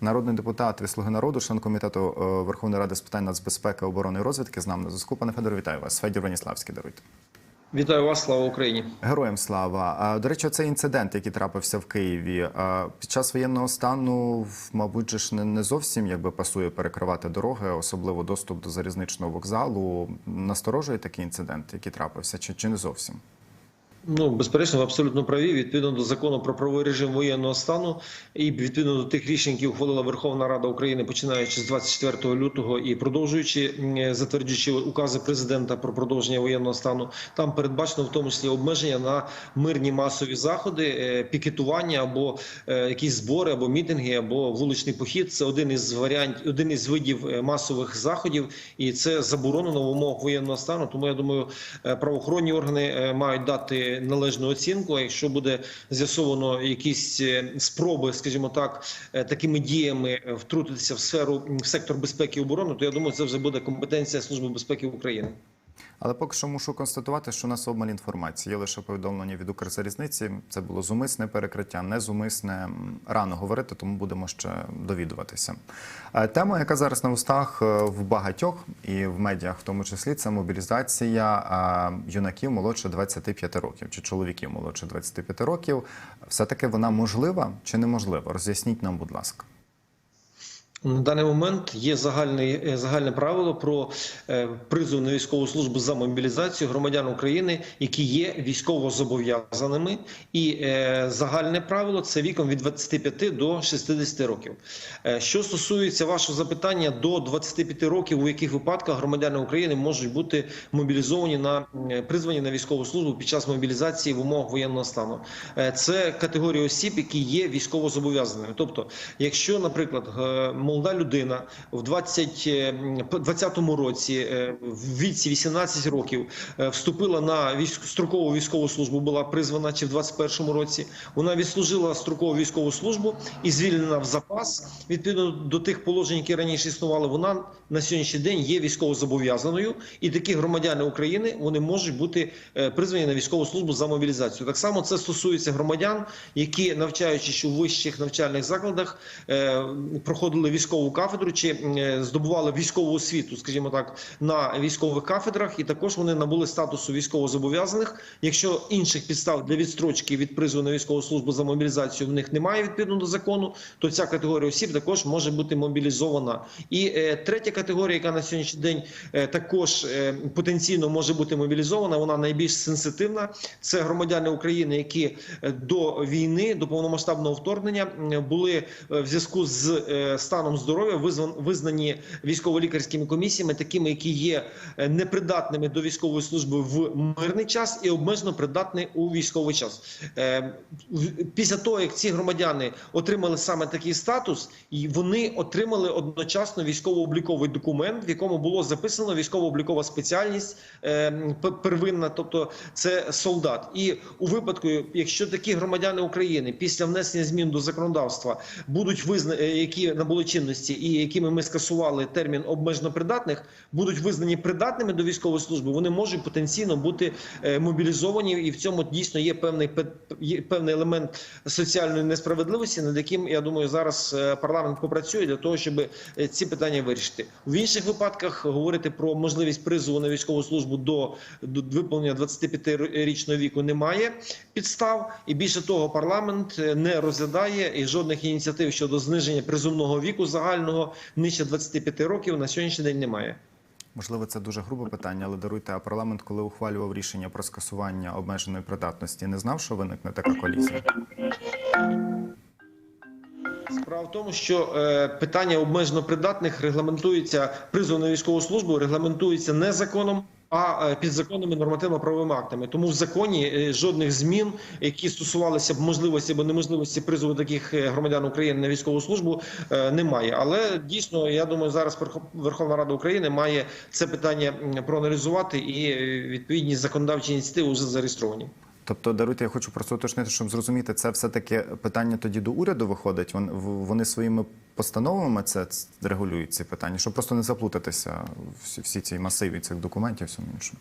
народний депутат від Слуги народу, член комітету е, Верховної Ради з питань нацбезпеки, оборони і розвідки. З нами на зв'язку. Пане Федоре, вітаю вас. Федір Веніславський, даруйте. Вітаю вас, слава Україні. Героям слава. До речі, цей інцидент, який трапився в Києві, під час воєнного стану, мабуть, ж не, не зовсім якби пасує перекривати дороги, особливо доступ до залізничного вокзалу. Насторожує такий інцидент, який трапився, чи, чи не зовсім? Ну, безперечно, ви абсолютно праві. Відповідно до закону про правовий режим воєнного стану і відповідно до тих рішень, які ухвалила Верховна Рада України, починаючи з 24 лютого і продовжуючи затверджуючи укази президента про продовження воєнного стану, там передбачено в тому числі обмеження на мирні масові заходи, е, пікетування або е, якісь збори, або мітинги, або вуличний похід. Це один із варіантів, один із видів е, масових заходів, і це заборонено в умовах воєнного стану. Тому я думаю, правоохоронні органи мають дати належну оцінку. Якщо буде з'ясовано якісь е, спроби, скажімо так, е, такими діями втрутитися в сферу в сектор безпеки і оборони, то я думаю, це вже буде компетенція Служби безпеки України. Але поки що мушу констатувати, що у нас обмаль інформації. Є лише повідомлення від Укрзалізниці. Це було зумисне перекриття, незумисне. Рано говорити, тому будемо ще довідуватися. Е, Тема, яка зараз на устах е, в багатьох і в медіах, в тому числі, це мобілізація е, юнаків молодше 25 років чи чоловіків молодше 25 років. Все таки вона можлива чи неможлива? Роз'ясніть нам, будь ласка. На даний момент є загальне, загальне правило про е, призов на військову службу за мобілізацію громадян України, які є військово зобов'язаними, і е, загальне правило це віком від 25 до 60 років. Е, що стосується вашого запитання до 25 років, у яких випадках громадяни України можуть бути мобілізовані на призвані на військову службу під час мобілізації в умовах воєнного стану, це категорія осіб, які є військово зобов'язаними. Тобто, якщо, наприклад, молода людина в 20, е, 20-му році е, в віці 18 років е, вступила на військ, строкову військову службу, була призвана чи в 21-му році, вона відслужила строкову військову службу і звільнена в запас відповідно до тих положень, які раніше існували. Вона на сьогоднішній день є військово зобов'язаною, і такі громадяни України вони можуть бути призвані на військову службу за мобілізацію. Так само це стосується громадян, які навчаючись у вищих навчальних закладах, проходили військову кафедру чи е, здобували військову освіту, скажімо так, на військових кафедрах, і також вони набули статусу військовозобов'язаних. Якщо інших підстав для відстрочки від призову на військову службу за мобілізацію в них немає відповідно до закону, то ця категорія осіб також може бути мобілізована. І е, третя категорія, яка на сьогоднішній день е, також потенційно може бути мобілізована, вона найбільш сенситивна. Це громадяни України, які до війни, до повномасштабного вторгнення були в зв'язку з е, станом здоров'я визнані військово-лікарськими комісіями, такими, які є е, непридатними до військової служби в мирний час і обмежено придатні у військовий час. Е, Після того, як ці громадяни отримали саме такий статус, і вони отримали одночасно військово-обліковий документ, в якому було записано військово-облікова спеціальність е, первинна, тобто це солдат. І у випадку, якщо такі громадяни України після внесення змін до законодавства будуть визнані, які набули чинності, і якими ми скасували термін обмежено придатних, будуть визнані придатними до військової служби, вони можуть потенційно бути е, мобілізовані, і в цьому дійсно є певний пе- певний елемент соціальної несправедливості, над яким я думаю, зараз е, парламент попрацює для того, щоб е, ці питання вирішити. В інших випадках говорити про можливість призову на військову службу до, до виповнення 25-річного віку немає підстав, і більше того, парламент не розглядає і жодних ініціатив щодо зниження призовного віку загального нижче 25 років на сьогоднішній день немає. Можливо, це дуже грубе питання, але даруйте, а парламент, коли ухвалював рішення про скасування обмеженої придатності, не знав, що виникне така колізія? Справа в тому, що е, питання обмежено придатних регламентується призов на військову службу, регламентується не законом. А е, підзаконними нормативно-правовими актами, тому в законі е, жодних змін, які стосувалися б можливості або неможливості призову таких е, громадян України на військову службу, немає. Але дійсно, я думаю, зараз Верхов- Верховна Рада України має це питання проаналізувати, і відповідні законодавчі ініціативи вже зареєстровані. Тобто, даруйте, я хочу просто уточнити, щоб зрозуміти, це все-таки питання тоді до уряду виходить. Вони своїми постановами це регулюють ці питання, щоб просто не заплутатися всі, всі ці масиві цих документів, всьому іншому.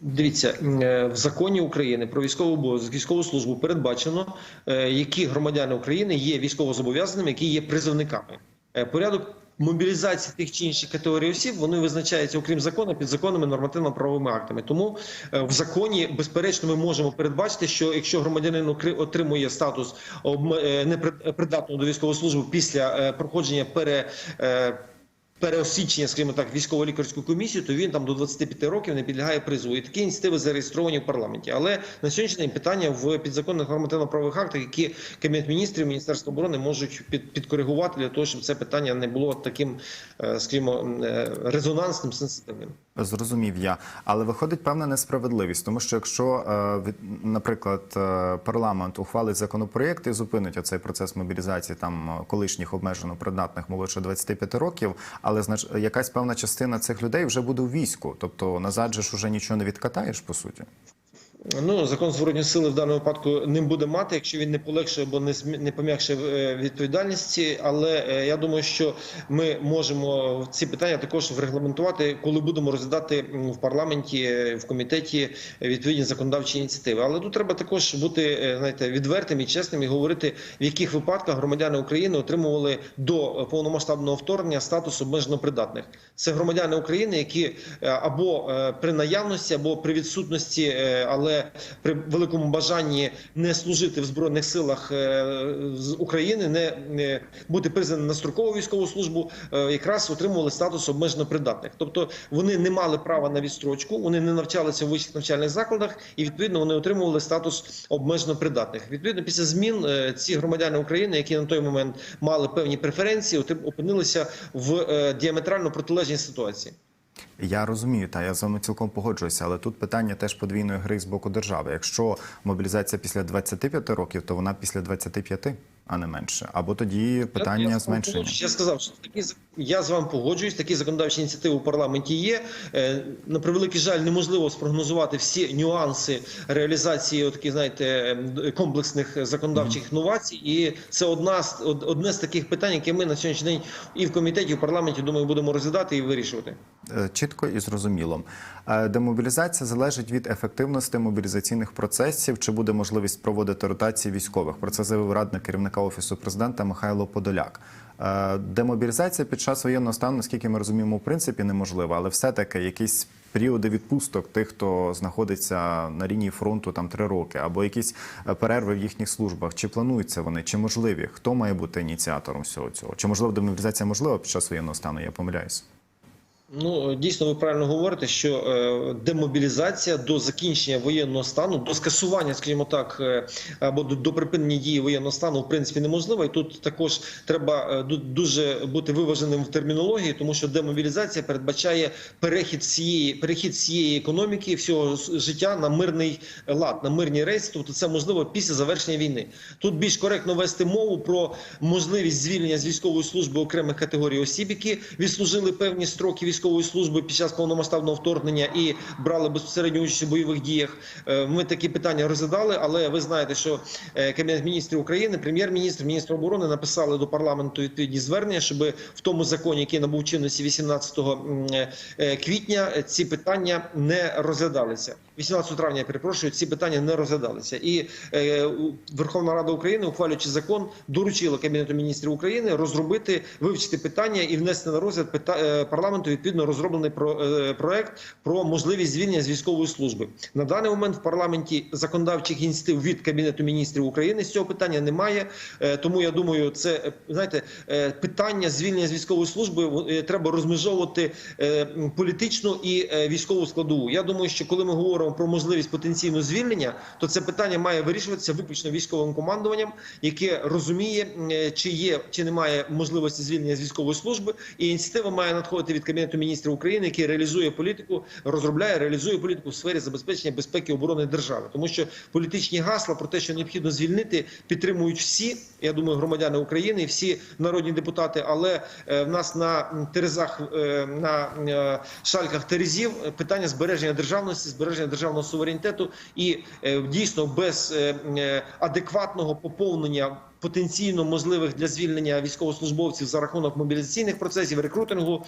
Дивіться е, в законі України про військову обов'язок, військову службу передбачено, е, які громадяни України є військовозобов'язаними, які є призовниками. Е, Порядок мобілізації тих чи інших категорій осіб вони визначаються, окрім закону, підзаконними нормативно-правовими актами. Тому е, в законі, безперечно, ми можемо передбачити, що якщо громадянин отримує статус е, непридатного до військової служби після е, проходження пере е, переосвідчення, скажімо так, військово-лікарську комісію, то він там до 25 років не підлягає призову. І такі ініціативи зареєстровані в парламенті. Але на сьогоднішній день питання в підзаконних нормативно-правових актах, які Кабінет міністрів, Міністерство оборони можуть під, підкоригувати для того, щоб це питання не було таким, е, скажімо, е, резонансним, сенситивним. Зрозумів я, але виходить певна несправедливість, тому що якщо, е, наприклад, е, парламент ухвалить законопроєкт і зупинить оцей процес мобілізації там е, колишніх обмежено придатних молодше 25 років, але знач, якась певна частина цих людей вже буде у війську, тобто назад же ж уже нічого не відкатаєш по суті. Ну, закон зворотньої сили в даному випадку ним буде мати, якщо він не полегшує або не не пом'якшує е, відповідальності. Але е, я думаю, що ми можемо ці питання також врегламентувати, коли будемо розглядати в парламенті, е, в комітеті відповідні законодавчі ініціативи. Але тут треба також бути знаєте, відвертим і чесним і говорити, в яких випадках громадяни України отримували до повномасштабного вторгнення статус обмежено придатних. Це громадяни України, які або при наявності, або при відсутності, е, але при великому бажанні не служити в збройних силах е, з України, не, бути призваним на строкову військову службу, е, якраз отримували статус обмежено придатних. Тобто вони не мали права на відстрочку, вони не навчалися в вищих навчальних закладах, і відповідно вони отримували статус обмежено придатних. Відповідно, після змін е, ці громадяни України, які на той момент мали певні преференції, опинилися в діаметрально протилежній ситуації. Я розумію, та я з вами цілком погоджуюся, але тут питання теж подвійної гри з боку держави. Якщо мобілізація після 25 років, то вона після 25, а не менше. Або тоді питання я, я, зменшення. Я сказав, що такі я з вами погоджуюсь. Такі законодавчі ініціативи у парламенті є. Е, На превеликий жаль, неможливо спрогнозувати всі нюанси реалізації от таких, знаєте, комплексних законодавчих інновацій. І це одна з одне з таких питань, яке ми на сьогоднішній день і в комітеті, і в парламенті думаю, будемо розглядати і вирішувати. Е, Чітко і зрозуміло. Е, Демобілізація залежить від ефективності мобілізаційних процесів. Чи буде можливість проводити ротації військових? Про це заявив радник керівника офісу президента Михайло Подоляк. Е, Демобілізація під час воєнного стану, наскільки ми розуміємо, в принципі неможлива, але все-таки якісь періоди відпусток тих, хто знаходиться на лінії фронту там три роки, або якісь е, перерви в їхніх службах. Чи плануються вони, чи можливі? Хто має бути ініціатором всього цього? Чи можливо демобілізація можлива під час воєнного стану? Я помиляюсь. Ну дійсно, ви правильно говорите, що е, демобілізація до закінчення воєнного стану, до скасування, скажімо так, е, або до, припинення дії воєнного стану, в принципі, неможлива. І тут також треба е, дуже бути виваженим в термінології, тому що демобілізація передбачає перехід всієї перехід всієї економіки, всього життя на мирний лад, на мирні рейси. Тобто, це можливо після завершення війни. Тут більш коректно вести мову про можливість звільнення з військової служби окремих категорій осіб, які відслужили певні строки військової служби під час повномасштабного вторгнення і брали безпосередню участь у бойових діях. Е, Ми такі питання розглядали, але ви знаєте, що е, Кабінет міністрів України, прем'єр-міністр, міністр оборони написали до парламенту відповідні звернення, щоб в тому законі, який набув чинності 18 е, квітня, ці питання не розглядалися. 18 травня, я перепрошую, ці питання не розглядалися. І е, Верховна Рада України, ухвалюючи закон, доручила Кабінету міністрів України розробити, вивчити питання і внести на розгляд пита- е, парламенту відповідно розроблений про, е, проект про можливість звільнення з військової служби. На даний момент в парламенті законодавчих ініціатив від Кабінету міністрів України з цього питання немає. Е, Тому я думаю, це е, знаєте е, питання звільнення з військової служби е, треба розмежовувати е, політичну і е, військову складову. Я думаю, що коли ми говоримо про можливість потенційного звільнення, то це питання має вирішуватися виключно військовим командуванням, яке розуміє, е, чи є чи немає можливості звільнення з військової служби. І ініціатива має надходити від кабінету міністрів України, який реалізує політику, розробляє, реалізує політику в сфері забезпечення безпеки і оборони держави, тому що політичні гасла про те, що необхідно звільнити, підтримують всі. Я думаю, громадяни України, всі народні депутати. Але е, в нас на терезах е, на шальках терезів питання збереження державності, збереження державного суверенітету і е, дійсно без е, е, адекватного поповнення потенційно можливих для звільнення військовослужбовців за рахунок мобілізаційних процесів, рекрутингу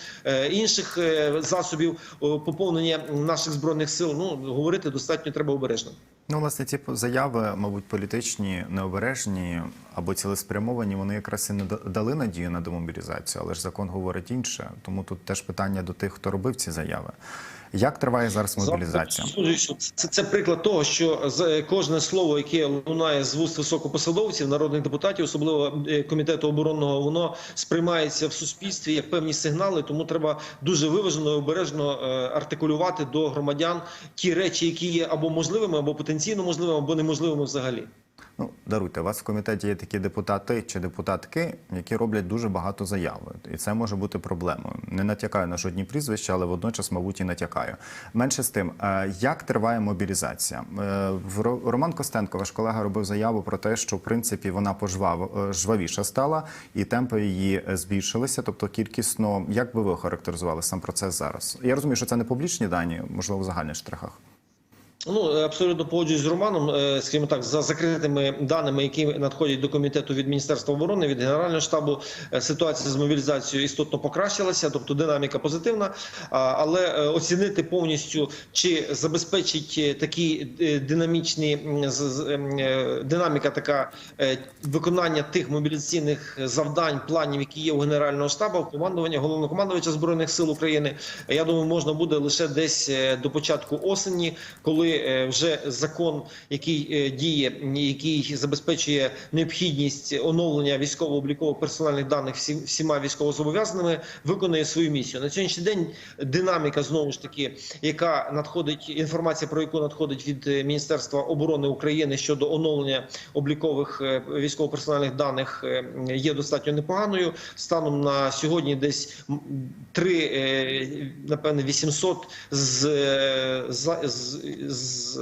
інших засобів поповнення наших збройних сил. Ну говорити достатньо треба обережно. Ну, власне, ці заяви, мабуть, політичні, необережні або цілеспрямовані, вони якраз і не да- дали надію на демобілізацію, але ж закон говорить інше. Тому тут теж питання до тих, хто робив ці заяви. Як триває зараз мобілізація? Це, це приклад того, що з- кожне слово, яке лунає з вуст високопосадовців, народних депутатів, особливо е, комітету оборонного, воно сприймається в суспільстві як певні сигнали. Тому треба дуже виважено і обережно е, артикулювати до громадян ті речі, які є або можливими, або потенційно можливими, або неможливими взагалі. Ну, даруйте, у вас в комітеті є такі депутати чи депутатки, які роблять дуже багато заяв. І це може бути проблемою. Не натякаю на жодні прізвища, але водночас, мабуть, і натякаю. Менше з тим, е, як триває мобілізація? Е, Роман Костенко, ваш колега, робив заяву про те, що в принципі вона пожвав, е, жвавіша стала, і темпи її збільшилися. Тобто кількісно, як би ви охарактеризували сам процес зараз? Я розумію, що це не публічні дані, можливо, в загальних штрихах. Ну абсолютно погоджуюсь з Романом. Е, Скажімо так, за закритими даними, які надходять до комітету від міністерства оборони, від генерального штабу, е, ситуація з мобілізацією істотно покращилася, тобто динаміка позитивна. Але е, оцінити повністю чи забезпечить е, такі е, динамічні е, динаміка, така е, виконання тих мобілізаційних завдань, планів, які є у генерального штабу, командування головнокомандувача збройних сил України. Я думаю, можна буде лише десь е, до початку осені, коли е, вже закон, який е, діє, який забезпечує необхідність оновлення військово-облікових персональних даних всі, всіма військовозобов'язаними, виконує свою місію. На сьогоднішній день динаміка знову ж таки, яка надходить інформація, про яку надходить від е, Міністерства оборони України щодо оновлення облікових військово-персональних даних, є достатньо непоганою. Станом на сьогодні десь м, три, е, напевне, 800 з, за- з, з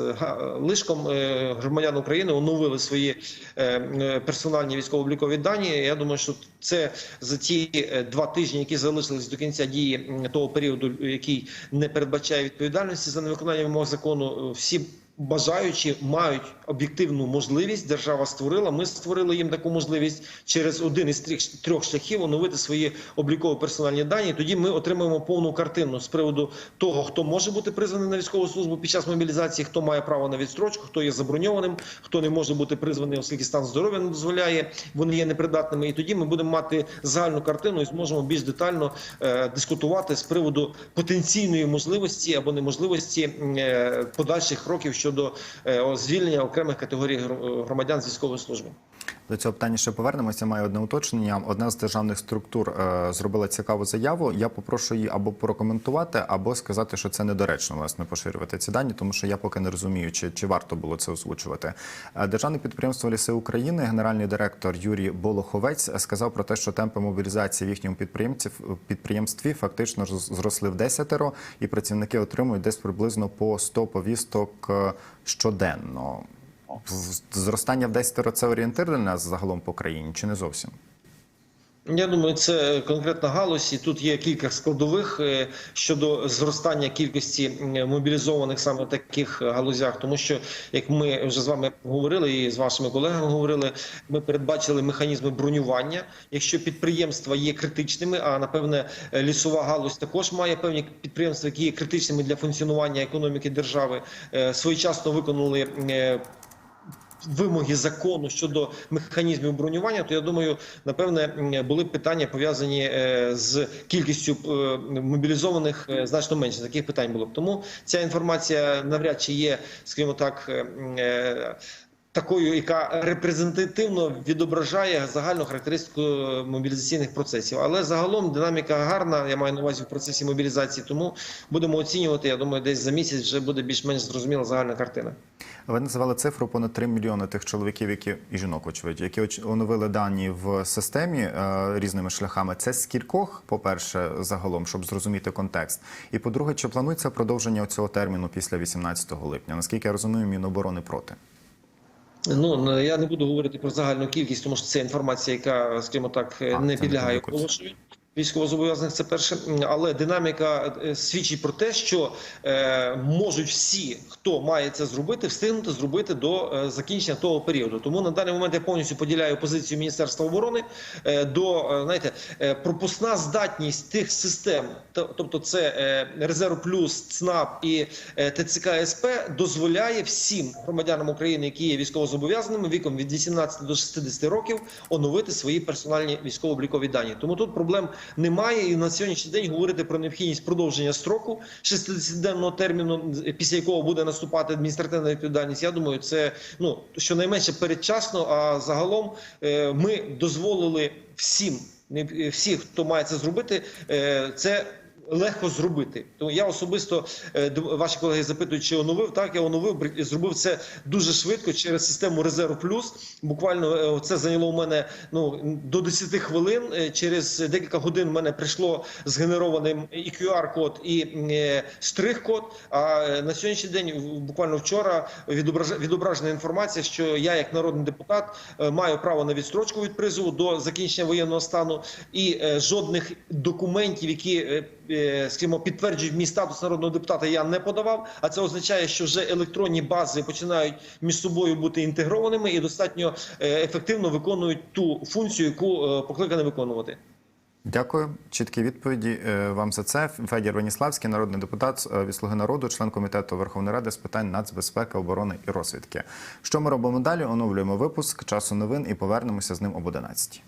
лишком е, громадян України оновили свої е, е, персональні військово-облікові дані. Я думаю, що це за ті два тижні, які залишились до кінця дії того періоду, який не передбачає відповідальності за невиконання вимог закону, всі. Бажаючі мають об'єктивну можливість. Держава створила. Ми створили їм таку можливість через один із трьох трьох шляхів оновити свої облікові персональні дані. Тоді ми отримаємо повну картину з приводу того, хто може бути призваний на військову службу під час мобілізації, хто має право на відстрочку, хто є заброньованим, хто не може бути призваний, оскільки стан здоров'я не дозволяє, вони є непридатними. І тоді ми будемо мати загальну картину і зможемо більш детально е, дискутувати з приводу потенційної можливості або неможливості е, подальших кроків щодо е, звільнення окремих категорій гр- громадян з військової служби. До цього питання ще повернемося. Маю одне уточнення. Одна з державних структур е, зробила цікаву заяву. Я попрошу її або прокоментувати, або сказати, що це недоречно власне поширювати ці дані, тому що я поки не розумію, чи, чи варто було це озвучувати. Е, Державне підприємство Ліси України, генеральний директор Юрій Болоховець сказав про те, що темпи мобілізації в їхньому підприємстві підприємстві фактично зросли в десятеро, і працівники отримують десь приблизно по 100 повісток е, щоденно. Зростання в 10 це орієнтир для нас загалом по країні, чи не зовсім? Я думаю, це конкретна галузь, і тут є кілька складових е, щодо зростання кількості мобілізованих саме в таких галузях, тому що як ми вже з вами говорили і з вашими колегами говорили, ми передбачили механізми бронювання. Якщо підприємства є критичними, а напевне лісова галузь також має певні підприємства, які є критичними для функціонування економіки держави, е, своєчасно виконали. Вимоги закону щодо механізмів бронювання, то я думаю, напевне, були б питання пов'язані е, з кількістю е, мобілізованих е, значно менше. Таких питань було б. Тому ця інформація навряд чи є, скажімо так. Такою, яка репрезентативно відображає загальну характеристику мобілізаційних процесів, але загалом динаміка гарна. Я маю на увазі в процесі мобілізації. Тому будемо оцінювати. Я думаю, десь за місяць вже буде більш-менш зрозуміла загальна картина. Ви називали цифру понад 3 мільйони тих чоловіків, які і жінок, очевидь, які оновили дані в системі е, різними шляхами. Це з кількох, по-перше, загалом, щоб зрозуміти контекст. І по-друге, чи планується продовження цього терміну після 18 липня? Наскільки я розумію, Міноборони проти. Ну я не буду говорити про загальну кількість, тому що це інформація, яка, скажімо так, А, не підлягає оголошенню. Військовозобов'язаних це перше, але динаміка е, свідчить про те, що е, можуть всі, хто має це зробити, встигнути зробити до е, закінчення того періоду. Тому на даний момент я повністю поділяю позицію Міністерства оборони до е, знаєте, пропускна здатність тих систем, тобто це е, резерв плюс, ЦНАП і е, ТЦК СП, дозволяє всім громадянам України, які є військовозобов'язаними віком від 18 до 60 років, оновити свої персональні військово-облікові дані. Тому тут проблем немає. І на сьогоднішній день говорити про необхідність продовження строку 60-денного терміну, після якого буде наступати адміністративна відповідальність. Я думаю, це ну щонайменше передчасно. А загалом е, ми дозволили всім, всі, хто має це зробити, е, це. Легко зробити, тому я особисто е, ваші колеги запитують, чи оновив так. Я оновив зробив це дуже швидко через систему Резерв Плюс. Буквально е, це зайняло у мене ну до 10 хвилин. Е, Через декілька годин в мене прийшло згенерований і QR-код, і е, штрих-код. А на сьогоднішній день, буквально вчора, відображ- відображена інформація, що я, як народний депутат, маю право на відстрочку від призову до закінчення воєнного стану, і жодних документів, які скажімо, підтверджують мій статус народного депутата, я не подавав. А це означає, що вже електронні бази починають між собою бути інтегрованими і достатньо е, ефективно виконують ту функцію, яку е, покликані виконувати. Дякую. Чіткі відповіді е, вам за це. Федір Веніславський, народний депутат е, від «Слуги народу, член комітету Верховної Ради з питань нацбезпеки, оборони і розвідки. Що ми робимо далі? Оновлюємо випуск часу новин і повернемося з ним об 11.